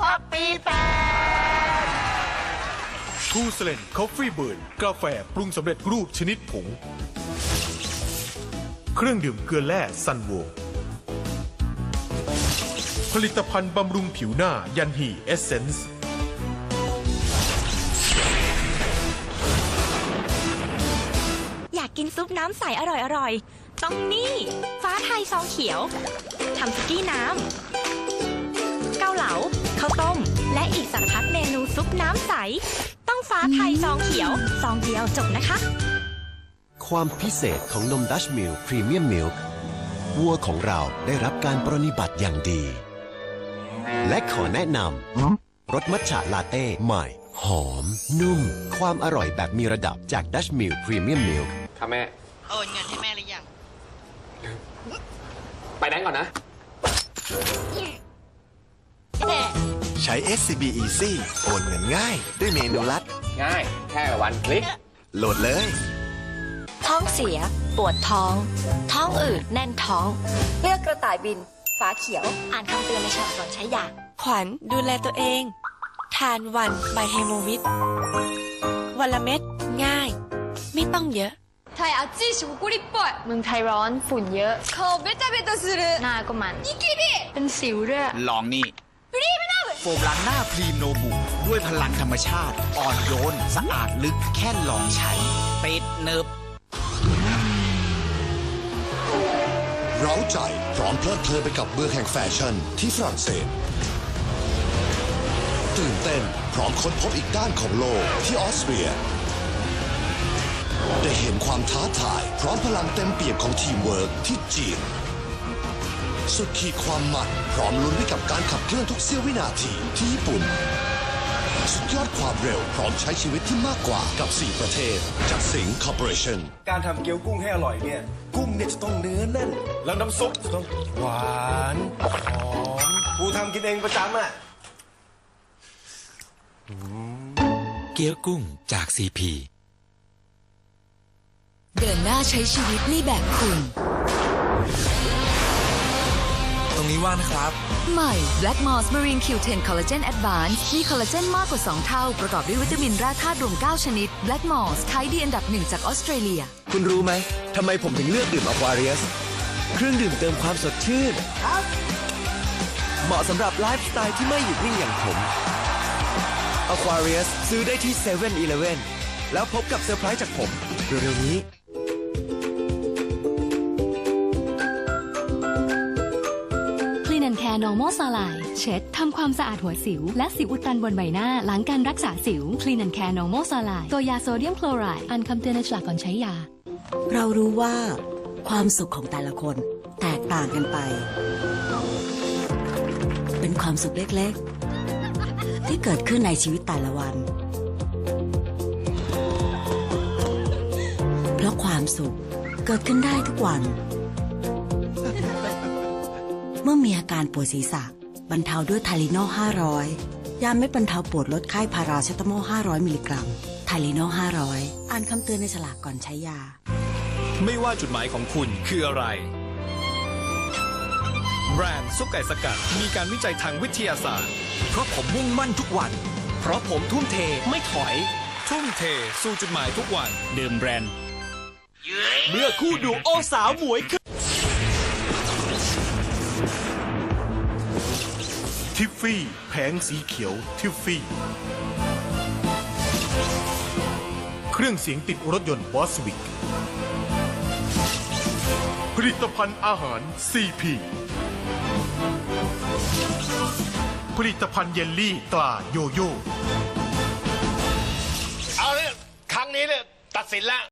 พักปีแปดทูสเลนคอฟฟี่เบิร์นกาแฟปรุงสำเร็จรูปชนิดผง เครื่องดื่มเกลือแร่ซันโว ผลิตภัณฑ์บำรุงผิวหน้ายันฮีเอเซนส์ อยากกินซุปน้ำใสอร่อยๆ ต้องนี่ ฟ้าไทยซองเขียว ทำสุกี้น้ำ เกาเหลา ข้าวต้ม และอีกสารพัดเมนูซุปน้ำใส ต้องฟ้าไทยซองเขียว ซองเดียวจบนะคะ ความพิเศษของนมดัชมิลพรีเมียมมิลค์วัวของเราได้รับการปรนนิบัติอย่างดี และขอแนะนำรสมัทฉะลาเต้ใหม่ หอม นุ่ม ความอร่อยแบบมีระดับจากดัชมิลพรีเมียมมิลค์ครับแม่ โอนเงินให้แม่หรือยัง ไปนั้นก่อนนะ ใช้ SCB Easy โอนเงินง่าย ด้วยเมนูลัด ง่าย แค่วันคลิก โหลดเลย ท้องเสีย ปวดท้อง ท้องอืดแน่นท้อง เลือกกระต่ายบิน ฟ้าเขียว อ่านคำเตือนในฉลากก่อนใช้ยาขวัญดูแลตัวเอง ทานวันไบเฮโมวิทวันละเม็ดง่าย ไม่ต้องเยอะ ไทยอาจีชิวกุลิปปอยเมืองไทยร้อนฝุ่นเยอะ เขเบตาเบตาซึรุหน้าก็มันนิกิบิเป็นสิวด้วย ลองนี่รีบไปไหน ฟมล้างหน้าพรีมโนบุด้วยพลังธรรมชาติ อ่อนโยน สะอาดลึกแค่ลองใช้ ติดเนิบเร้าใจพร้อมเพลิดเพลินไปกับเมืองแห่งแฟชั่นที่ฝรั่งเศส ตื่นเต้นพร้อมค้นพบอีกด้านของโลกที่ออสเตรีย ได้เห็นความท้าทาย พร้อมพลังเต็มเปี่ยมของทีมเวิร์กที่จีน สุดขีดความมันพร้อมลุ้นไปกับการขับเคลื่อนทุกเสี้ยววินาทีที่ญี่ปุ่น สุดยอดความเร็วพร้อมใช้ชีวิตที่มากกว่ากับ 4 ประเทศ จากสิงห์คอร์ปอเรชั่นการทำเกี๊ยวกุ้งให้อร่อยเนี่ย กุ้งเนี่ยจะต้องเนื้อแน่น แล้วน้ำซุปจะต้องหวานหอมกูทำกินเองประจำอะเกี๊ยวกุ้งจากซีพีเดินหน้าใช้ชีวิตในแบบคุณต รงนี้ว่างนะครับ ใหม่ Black Moss Marine Q10 Collagen Advance มีคอลลาเจนมากกว่า 2 เท่า ประกอบด้วยวิตามินแร่ธาตุรวม 9 ชนิด Black Moss ขายดีอันดับหนึ่งจากออสเตรเลีย คุณรู้ไหมทำไมผมถึงเลือกดื่มอควาเรียสเครื่องดื่มเติมความสดชื่น เหมาะสำหรับไลฟ์สไตล์ที่ไม่หยุดนิ่งอย่างผมอควาเรียสซื้อได้ที่7 e เ e ่ e อแล้วพบกับเซอร์ไพรส์จากผมเร็วๆนี้ คลีนันแคร์นอร์มอลสลายเช็ดทำความสะอาดหัวสิว และสิวอุดตันบนใบหน้าหลังการรักษาสิวคลีนันแคร์นอร์มอลสลายตัวยาโซเดียมคลอไรด์อ่านคำเตือนในฉลากก่อนใช้ยา เรารู้ว่า ความสุขของแต่ละคนแตกต่างกันไป เป็นความสุขเล็กๆ ที่เกิดขึ้นในชีวิตแต่ละวัน เพราะความสุขเกิดขึ้นได้ทุกวัน เมื่อมีอาการปวดศีรษะ บรรเทาด้วยไทลิโน500 ยาไม่บรรเทาปวดลดไข้พาราเซตามอล500 มิลลิกรัมไทลิโน500 อ่านคำเตือนในฉลากก่อนใช้ยา ไม่ว่าจุดหมายของคุณคืออะไร แบรนด์ซุปไก่สกัด มีการวิจัยทางวิทยาศาสตร์ เพราะผมมุ่งมั่นทุกวัน เพราะผมทุ่มเทไม่ถอย ทุ่มเทสู่จุดหมายทุกวัน ดื่มแบรนด์เมื่อคู่ดูโอสาวหมวยขึ้น ทิฟฟี่ แผงสีเขียว ทิฟฟี่ เครื่องเสียงติดรถยนต์บอสวิก ผลิตภัณฑ์อาหาร CP ผลิตภัณฑ์เยลลี่ตราโยโย่ เอาเนี่ยครั้งนี้เนี่ยตัดสินแล้ว